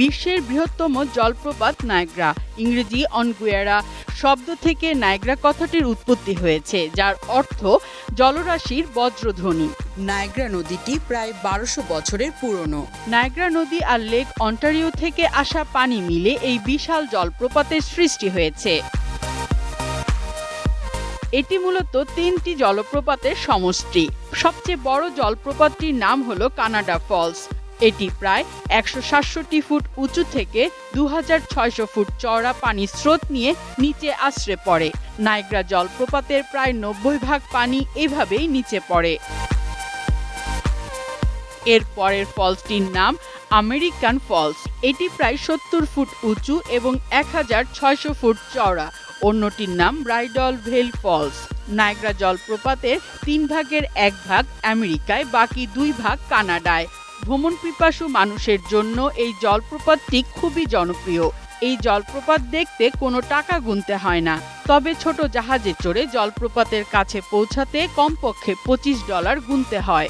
বিশ্বের বৃহত্তম জলপ্রপাত নায়গ্রা ইংরেজি অনগুয়েরা শব্দ থেকে নায়গ্রা কথাটির উৎপত্তি হয়েছে যার অর্থ জলরাশির বজ্রধ্বনি। নায়গ্রা নদীটি প্রায় বারোশো বছরের পুরনো। নায়গ্রা নদী আর লেক অন্টারিও থেকে আসা পানি মিলে এই বিশাল জলপ্রপাতের সৃষ্টি হয়েছে। এটি মূলত তিনটি জলপ্রপাতের সমষ্টি। সবচেয়ে বড় জলপ্রপাতটির নাম হলো কানাডা ফলস। এটি প্রায় একশো সাতষট্টি ফুট উঁচু থেকে দু ফুট চওড়া পানির স্রোত নিয়ে নিচে আশ্রে পড়ে। নাইগ্রা জলপ্রপাতের প্রায় নব্বই ভাগ পানি এভাবেই নিচে পড়ে। এর পরের ফলসটির নাম আমেরিকান ফলস। এটি প্রায় সত্তর ফুট উঁচু এবং এক হাজার ছয়শো ফুট চওড়া। অন্যটির নাম ব্রাইডল ভেল ফলস। নায়গ্রা জলপ্রপাতের তিন ভাগের এক ভাগ আমেরিকায়, বাকি দুই ভাগ কানাডায়। ভ্রমণ পিপাসু মানুষের জন্য এই জলপ্রপাতটি খুবই জনপ্রিয়। এই জলপ্রপাত দেখতে কোনো টাকা গুনতে হয় না। তবে ছোট জাহাজে চড়ে জলপ্রপাতের কাছে পৌঁছাতে কমপক্ষে পঁচিশ ডলার গুনতে হয়।